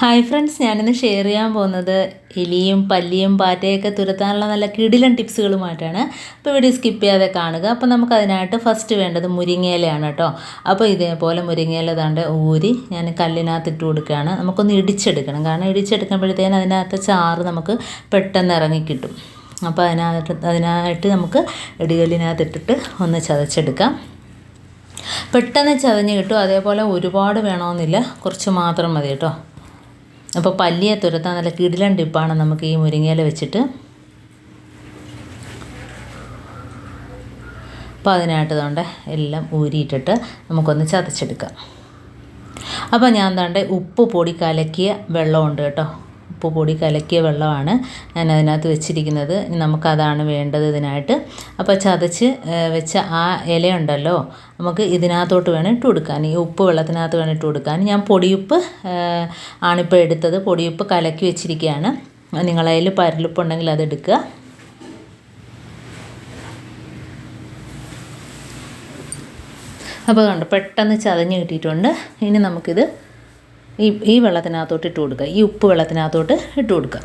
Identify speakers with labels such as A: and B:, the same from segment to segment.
A: Hi friends ഞാനിന്ന് share ചെയ്യാൻ പോകുന്നത് എലിയും പല്ലിയും പാറ്റയൊക്കെ തുരത്താനുള്ള നല്ല കിടിലൻ ടിപ്സുകളുമായിട്ടാണ്. അപ്പോൾ വീഡിയോ സ്കിപ്പ് ചെയ്യാതെ കാണുക. അപ്പോൾ നമുക്ക് അതിനായിട്ട് ഫസ്റ്റ് വേണ്ടത് മുരിങ്ങയിലയാണ് കേട്ടോ. അപ്പോൾ ഇതേപോലെ മുരിങ്ങയില താണ്ട് ഊരി ഞാൻ കല്ലിനകത്ത് ഇട്ട് കൊടുക്കുകയാണ്. നമുക്കൊന്ന് ഇടിച്ചെടുക്കണം. കാരണം ഇടിച്ചെടുക്കുമ്പോഴത്തേന് അതിനകത്ത് ചാറ് നമുക്ക് പെട്ടെന്ന് ഇറങ്ങിക്കിട്ടും അപ്പോൾ അതിനകത്ത് അതിനായിട്ട് നമുക്ക് ഇടികല്ലിനകത്ത് ഇട്ടിട്ട് ഒന്ന് ചതച്ചെടുക്കാം. പെട്ടെന്ന് ചതഞ്ഞ് കിട്ടും. അതേപോലെ ഒരുപാട് വേണമെന്നില്ല. കുറച്ച് മാത്രം മതി കേട്ടോ. അപ്പോൾ പല്ലിയെ തുരത്താൻ നല്ല കിടിലൻ ടിപ്പാണ് നമുക്ക് ഈ മുരിങ്ങയില വെച്ചിട്ട്. അപ്പോൾ അതിനായിട്ട് എല്ലാം ഊരിയിട്ടിട്ട് നമുക്കൊന്ന് ചതച്ചെടുക്കാം. അപ്പോൾ ഞാൻ താണ്ടെ ഉപ്പ് പൊടി കലക്കിയ വെള്ളമുണ്ട് കേട്ടോ. ഉപ്പ് പൊടി കലക്കിയ വെള്ളമാണ് ഞാൻ അതിനകത്ത് വെച്ചിരിക്കുന്നത് നമുക്കതാണ് വേണ്ടത് ഇതിനായിട്ട്. അപ്പോൾ ചതച്ച് വെച്ച ആ ഇലയുണ്ടല്ലോ നമുക്ക് ഇതിനകത്തോട്ട് വേണം ഇട്ട് കൊടുക്കാൻ. ഈ ഉപ്പ് വെള്ളത്തിനകത്ത് വേണം ഇട്ട് കൊടുക്കാൻ. ഞാൻ പൊടിയുപ്പ് ആണിപ്പോൾ എടുത്തത്. പൊടിയുപ്പ് കലക്കി വെച്ചിരിക്കുകയാണ്. നിങ്ങളതിൽ പരലുപ്പുണ്ടെങ്കിൽ അതെടുക്കുക അപ്പോൾ കണ്ടു പെട്ടെന്ന് ചതഞ്ഞ് കിട്ടിയിട്ടുണ്ട്. ഇനി നമുക്കിത് ഈ ഈ വെള്ളത്തിനകത്തോട്ട് ഇട്ട് കൊടുക്കുക. ഈ ഉപ്പ് വെള്ളത്തിനകത്തോട്ട് ഇട്ട് കൊടുക്കുക.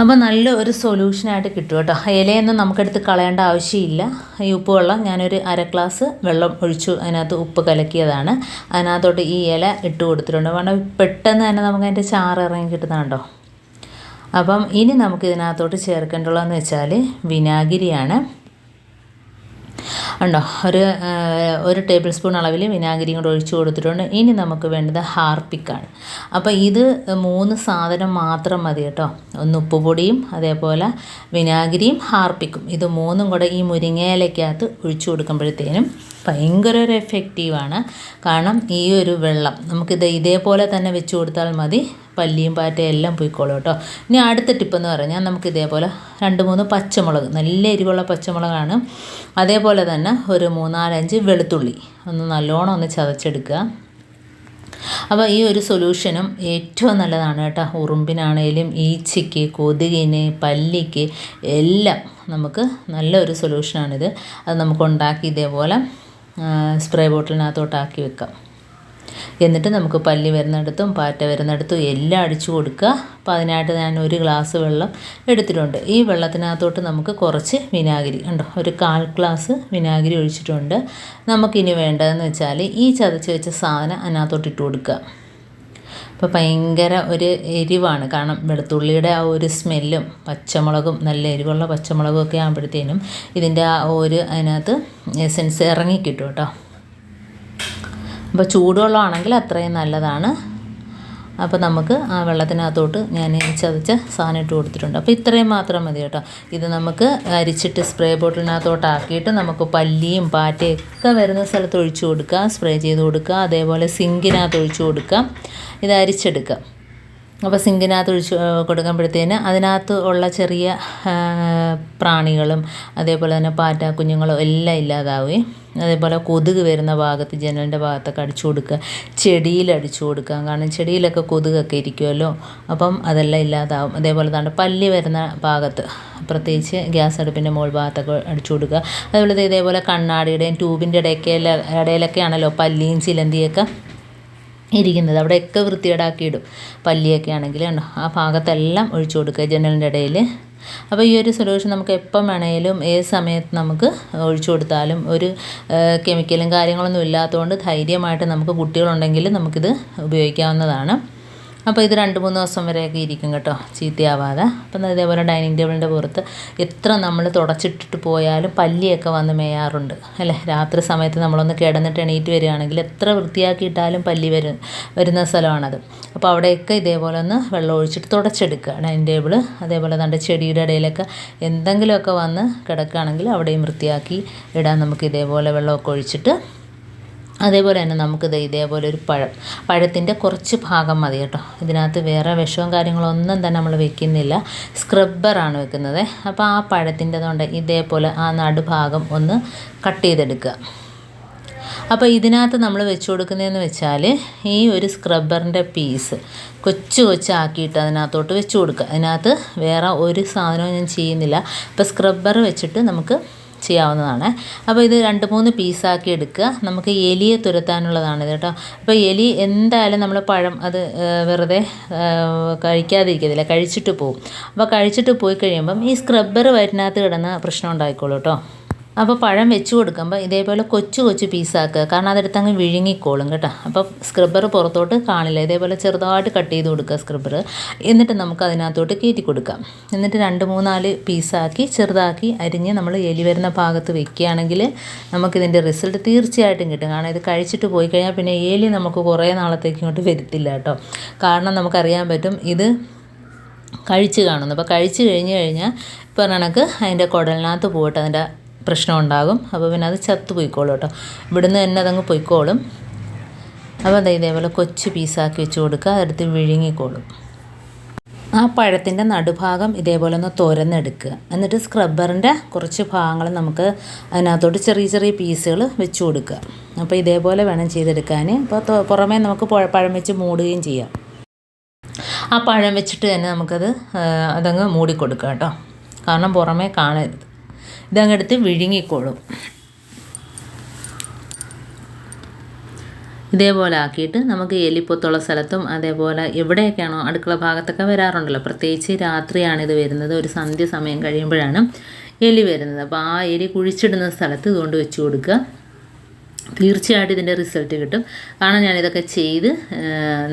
A: അപ്പോൾ നല്ല ഒരു സൊല്യൂഷനായിട്ട് കിട്ടും കേട്ടോ. ഇലയൊന്നും നമുക്കെടുത്ത് കളയേണ്ട ആവശ്യമില്ല. ഈ ഉപ്പ് വെള്ളം ഞാനൊരു അര ഗ്ലാസ് വെള്ളം ഒഴിച്ചു അതിനകത്ത് ഉപ്പ് കലക്കിയതാണ്. അതിനകത്തോട്ട് ഈ ഇല ഇട്ട് കൊടുത്തിട്ടുണ്ട്. കാരണം പെട്ടെന്ന് തന്നെ നമുക്ക് അതിന്റെ ചാറ് ഇറങ്ങി കിട്ടുന്നുണ്ടോ അപ്പം ഇനി നമുക്ക് ഇതിനകത്തോട്ട് ചേർക്കേണ്ടുള്ളതെന്ന് വെച്ചാൽ വിനാഗിരിയാണ്. ഉണ്ടോ ഒരു ഒരു ടേബിൾ സ്പൂൺ അളവിൽ വിനാഗിരിയും കൂടെ ഒഴിച്ചു കൊടുത്തിട്ടുണ്ട്. ഇനി നമുക്ക് വേണ്ടത് ഹാർപ്പിക്കാണ്. അപ്പോൾ ഇത് മൂന്ന് സാധനം മാത്രം മതി കേട്ടോ. ഒന്ന് ഉപ്പുപൊടിയും അതേപോലെ വിനാഗിരിയും ഹാർപ്പിക്കും. ഇത് മൂന്നും കൂടെ ഈ മുരിങ്ങയിലയ്ക്കകത്ത് ഒഴിച്ചു കൊടുക്കുമ്പോഴത്തേനും ഭയങ്കര ഒരു എഫക്റ്റീവാണ് കാരണം ഈ ഒരു വെള്ളം നമുക്കിത് ഇതേപോലെ തന്നെ വെച്ച് കൊടുത്താൽ മതി. പല്ലിയും പാറ്റയും എല്ലാം പോയിക്കോളും കേട്ടോ. ഇനി അടുത്ത ടിപ്പെന്ന് പറഞ്ഞാൽ നമുക്ക് ഇതേപോലെ രണ്ട് മൂന്ന് പച്ചമുളക് നല്ല എരിവുള്ള പച്ചമുളകാണ്. അതേപോലെ തന്നെ ഒരു മൂന്നാലഞ്ച് വെളുത്തുള്ളി ഒന്ന് നല്ലോണം ഒന്ന് ചതച്ചെടുക്കുക. അപ്പോൾ ഈ ഒരു സൊല്യൂഷനും ഏറ്റവും നല്ലതാണ് കേട്ടോ. ഉറുമ്പിനാണേലും ഈച്ചയ്ക്ക് കൊതുകിന് പല്ലിക്ക് എല്ലാം നമുക്ക് നല്ലൊരു സൊല്യൂഷനാണിത് അത് നമുക്ക് ഉണ്ടാക്കി ഇതേപോലെ സ്പ്രേ ബോട്ടിലിനകത്തോട്ടാക്കി വെക്കാം. എന്നിട്ട് നമുക്ക് പല്ലി വരുന്നിടത്തും പാറ്റ വരുന്നിടത്തും എല്ലാം അടിച്ചു കൊടുക്കുക. അപ്പോൾ അതിനായിട്ട് ഞാൻ ഒരു ഗ്ലാസ് വെള്ളം എടുത്തിട്ടുണ്ട്. ഈ വെള്ളത്തിനകത്തോട്ട് നമുക്ക് കുറച്ച് വിനാഗിരി ഉണ്ടോ ഒരു കാൽ ഗ്ലാസ് വിനാഗിരി ഒഴിച്ചിട്ടുണ്ട്. നമുക്കിനി വേണ്ടതെന്ന് വെച്ചാൽ ഈ ചതച്ച് വെച്ച സാധനം അതിനകത്തോട്ട് ഇട്ട് കൊടുക്കുക. അപ്പോൾ ഭയങ്കര ഒരു എരിവാണ്. കാരണം വെളുത്തുള്ളിയുടെ ആ ഒരു സ്മെല്ലും പച്ചമുളകും നല്ല എരിവുള്ള പച്ചമുളകും ഒക്കെ ആകുമ്പോഴത്തേനും ഇതിന്റെ ആ ഒരു അതിനകത്ത് എസെൻസ് ഇറങ്ങിക്കിട്ടും കേട്ടോ. അപ്പോൾ ചൂടുവെള്ളമാണെങ്കിൽ അത്രയും നല്ലതാണ്. അപ്പോൾ നമുക്ക് ആ വെള്ളത്തിനകത്തോട്ട് ഞാൻ ചതച്ച സാധനം ഇട്ട് കൊടുത്തിട്ടുണ്ട്. അപ്പോൾ ഇത്രയും മാത്രം മതി കേട്ടോ. ഇത് നമുക്ക് അരിച്ചിട്ട് സ്പ്രേ ബോട്ടിലിനകത്തോട്ടാക്കിയിട്ട് നമുക്ക് പല്ലിയും പാറ്റയും ഒക്കെ വരുന്ന സ്ഥലത്ത് ഒഴിച്ചു കൊടുക്കുക സ്പ്രേ ചെയ്ത് കൊടുക്കുക അതേപോലെ സിങ്കിനകത്ത് ഒഴിച്ചു കൊടുക്കുക ഇത് അരിച്ചെടുക്കുക അപ്പോൾ സിങ്കിനകത്ത് ഒഴിച്ച് കൊടുക്കുമ്പോഴത്തേന് അതിനകത്ത് ഉള്ള ചെറിയ പ്രാണികളും അതേപോലെ തന്നെ പാറ്റ കുഞ്ഞുങ്ങളും എല്ലാം ഇല്ലാതാവുകയും അതേപോലെ കൊതുക് വരുന്ന ഭാഗത്ത് ജനലിന്റെ ഭാഗത്തൊക്കെ അടിച്ചു കൊടുക്കുക. ചെടിയിൽ അടിച്ചു കൊടുക്കുക. കാരണം ചെടിയിലൊക്കെ കൊതുകൊക്കെ ഇരിക്കുമല്ലോ. അപ്പം അതെല്ലാം ഇല്ലാതാവും. അതേപോലെ തന്നെ പല്ലി വരുന്ന ഭാഗത്ത് പ്രത്യേകിച്ച് ഗ്യാസ് അടുപ്പിന്റെ മുകൾ ഭാഗത്തൊക്കെ അടിച്ചു കൊടുക്കുക. അതേപോലെ ഇതേപോലെ കണ്ണാടിയുടെയും ട്യൂബിന്റെ ഇടയ്ക്ക് ഇടയിലൊക്കെയാണല്ലോ പല്ലിയും ചിലന്തിയൊക്കെ ഇരിക്കുന്നത്. അവിടെയൊക്കെ വൃത്തികേടാക്കിയിടും. പല്ലിയൊക്കെ ആണെങ്കിൽ ആ ഭാഗത്തെല്ലാം ഒഴിച്ചു കൊടുക്കുക ജനലിന്റെ ഇടയിൽ. അപ്പോൾ ഈ ഒരു സൊല്യൂഷൻ നമുക്ക് എപ്പം വേണമെങ്കിലും ഏത് സമയത്ത് നമുക്ക് ഒഴിച്ചു കൊടുത്താലും ഒരു കെമിക്കലും കാര്യങ്ങളൊന്നും ഇല്ലാത്തതുകൊണ്ട് ധൈര്യമായിട്ട് നമുക്ക് കുട്ടികളുണ്ടെങ്കിൽ നമുക്കിത് ഉപയോഗിക്കാവുന്നതാണ്. അപ്പോൾ ഇത് രണ്ട് മൂന്ന് ദിവസം വരെയൊക്കെ ഇരിക്കും കേട്ടോ ചീത്തയാവാതെ. അപ്പം ഇതേപോലെ ഡൈനിങ് ടേബിളിന്റെ പുറത്ത് എത്ര നമ്മൾ തുടച്ചിട്ടിട്ട് പോയാലും പല്ലിയൊക്കെ വന്ന് മേയാറുണ്ട് അല്ലേ? രാത്രി സമയത്ത് നമ്മളൊന്ന് കിടന്നിട്ട് എണീറ്റ് വരികയാണെങ്കിൽ എത്ര വൃത്തിയാക്കിയിട്ടാലും പല്ലി വരും വരുന്ന സ്ഥലമാണത്. അപ്പോൾ അവിടെയൊക്കെ ഇതേപോലെ ഒന്ന് വെള്ളം ഒഴിച്ചിട്ട് തുടച്ചെടുക്കുക. ഡൈനിങ് ടേബിൾ അതേപോലെ നമ്മുടെ ചെടിയുടെ ഇടയിലൊക്കെ എന്തെങ്കിലുമൊക്കെ വന്ന് കിടക്കുകയാണെങ്കിൽ അവിടെയും വൃത്തിയാക്കി ഇടാൻ നമുക്ക് ഇതേപോലെ വെള്ളമൊക്കെ ഒഴിച്ചിട്ട് അതേപോലെ തന്നെ നമുക്ക് ഇതേപോലെ ഒരു പഴം പഴത്തിന്റെ കുറച്ച് ഭാഗം മതി കേട്ടോ. ഇതിനകത്ത് വേറെ വിഷവും കാര്യങ്ങളൊന്നും തന്നെ നമ്മൾ വെക്കുന്നില്ല. സ്ക്രബ്ബറാണ് വെക്കുന്നത്. അപ്പോൾ ആ പഴത്തിന്റെ തൊണ്ട ഇതേപോലെ ആ നടുഭാഗം ഒന്ന് കട്ട് ചെയ്തെടുക്കുക. അപ്പോൾ ഇതിനകത്ത് നമ്മൾ വെച്ച് കൊടുക്കുന്നതെന്ന് വെച്ചാൽ ഈ ഒരു സ്ക്രബ്ബറിന്റെ പീസ് കൊച്ചു കൊച്ചാക്കിയിട്ട് അതിനകത്തോട്ട് വെച്ച് കൊടുക്കുക. അതിനകത്ത് വേറെ ഒരു സാധനവും ഞാൻ ചെയ്യുന്നില്ല. അപ്പോൾ സ്ക്രബ്ബർ വെച്ചിട്ട് നമുക്ക് ചെയ്യാവുന്നതാണ്. അപ്പോൾ ഇത് രണ്ട് മൂന്ന് പീസാക്കി എടുക്കുക. നമുക്ക് എലിയെ തുരത്താനുള്ളതാണ് ഇത് കേട്ടോ. അപ്പോൾ എലി എന്തായാലും നമ്മൾ പഴം അത് വെറുതെ കഴിക്കാതിരിക്കത്തില്ല. കഴിച്ചിട്ട് പോകും അപ്പോൾ കഴിച്ചിട്ട് പോയി കഴിയുമ്പം ഈ സ്ക്രബ്ബർ വയറ്റിനകത്ത് കിടന്ന പ്രശ്നം ഉണ്ടായിക്കോളൂ കേട്ടോ. അപ്പോൾ പഴം വെച്ച് കൊടുക്കുമ്പോൾ ഇതേപോലെ കൊച്ചു കൊച്ചു പീസാക്കുക കാരണം അതെടുത്ത് അങ്ങ് വിഴുങ്ങിക്കോളും കേട്ടോ. അപ്പോൾ സ്ക്രബ്ബർ പുറത്തോട്ട് കാണില്ല. ഇതേപോലെ ചെറുതായിട്ട് കട്ട് ചെയ്ത് കൊടുക്കുക സ്ക്രബ്ബർ എന്നിട്ട് നമുക്ക് അതിനകത്തോട്ട് കയറ്റി കൊടുക്കാം. എന്നിട്ട് രണ്ട് മൂന്നാൽ പീസാക്കി ചെറുതാക്കി അരിഞ്ഞ് നമ്മൾ എലി വരുന്ന ഭാഗത്ത് വെക്കുകയാണെങ്കിൽ നമുക്കിതിന്റെ റിസൾട്ട് തീർച്ചയായിട്ടും കിട്ടും. കാരണം ഇത് കഴിച്ചിട്ട് പോയി കഴിഞ്ഞാൽ പിന്നെ എലി നമുക്ക് കുറേ നാളത്തേക്ക് ഇങ്ങോട്ട് വരുത്തില്ല കേട്ടോ. കാരണം നമുക്കറിയാൻ പറ്റും ഇത് കഴിച്ച് കാണുന്നു. അപ്പോൾ കഴിച്ച് കഴിഞ്ഞ് കഴിഞ്ഞാൽ ഇപ്പോൾ കണക്ക് അതിന്റെ കുടലിനകത്ത് പോയിട്ട് അതിന്റെ പ്രശ്നം ഉണ്ടാകും. അപ്പോൾ പിന്നെ അത് ചത്തു പോയിക്കോളും കേട്ടോ. ഇവിടുന്ന് തന്നെ അതങ്ങ് പൊയ്ക്കോളും. അപ്പോൾ അത് ഇതേപോലെ കൊച്ചു പീസാക്കി വെച്ച് കൊടുക്കുക. അതെടുത്ത് വിഴുങ്ങിക്കോളും. ആ പഴത്തിന്റെ നടുഭാഗം ഇതേപോലെ ഒന്ന് തുരന്നെടുക്കുക. എന്നിട്ട് സ്ക്രബ്ബറിന്റെ കുറച്ച് ഭാഗങ്ങൾ നമുക്ക് അതിനകത്തോട്ട് ചെറിയ ചെറിയ പീസുകൾ വെച്ച് കൊടുക്കുക. അപ്പോൾ ഇതേപോലെ വേണം ചെയ്തെടുക്കാൻ. അപ്പോൾ പുറമേ നമുക്ക് പഴം വെച്ച് മൂടുകയും ചെയ്യാം. ആ പഴം വെച്ചിട്ട് തന്നെ നമുക്കത് അതങ്ങ് മൂടിക്കൊടുക്കുക കേട്ടോ. കാരണം പുറമേ കാണരുത്. ഇതങ്ങെടുത്ത് വിഴുങ്ങിക്കോളും. ഇതേപോലെ ആക്കിയിട്ട് നമുക്ക് എലിപ്പൊത്തുള്ള സ്ഥലത്തും അതേപോലെ എവിടെയൊക്കെയാണോ അടുക്കള ഭാഗത്തൊക്കെ വരാറുണ്ടല്ലോ. പ്രത്യേകിച്ച് രാത്രിയാണ് ഇത് വരുന്നത്. ഒരു സന്ധ്യ സമയം കഴിയുമ്പോഴാണ് എലി വരുന്നത്. അപ്പോൾ ആ എലി കുഴിച്ചിടുന്ന സ്ഥലത്ത് ഇതുകൊണ്ട് വെച്ച് കൊടുക്കുക. തീർച്ചയായിട്ടും ഇതിന്റെ റിസൾട്ട് കിട്ടും. കാരണം ഞാനിതൊക്കെ ചെയ്ത്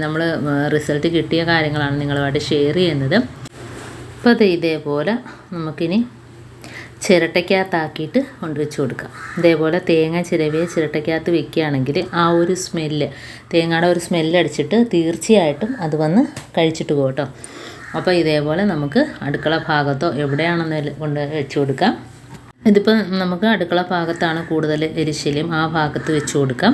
A: നമ്മൾ റിസൾട്ട് കിട്ടിയ കാര്യങ്ങളാണ് നിങ്ങളുമായിട്ട് ഷെയർ ചെയ്യുന്നത്. അപ്പോൾ ഇതേപോലെ നമുക്കിനി ചിരട്ടയ്ക്കകത്താക്കിയിട്ട് കൊണ്ടുവച്ച് കൊടുക്കാം. ഇതേപോലെ തേങ്ങ ചിരവിയെ ചിരട്ടയ്ക്കകത്ത് വെക്കുകയാണെങ്കിൽ ആ ഒരു സ്മെല്ല് തേങ്ങയുടെ ഒരു സ്മെല്ലടിച്ചിട്ട് തീർച്ചയായിട്ടും അത് വന്ന് കഴിച്ചിട്ട് പോകട്ടോ അപ്പോൾ ഇതേപോലെ നമുക്ക് അടുക്കള ഭാഗത്തോ എവിടെയാണെന്ന് കൊണ്ട് വെച്ച് കൊടുക്കാം. ഇതിപ്പോൾ നമുക്ക് അടുക്കള ഭാഗത്താണ് കൂടുതൽ എരിശല്യം ആ ഭാഗത്ത് വെച്ച് കൊടുക്കാം.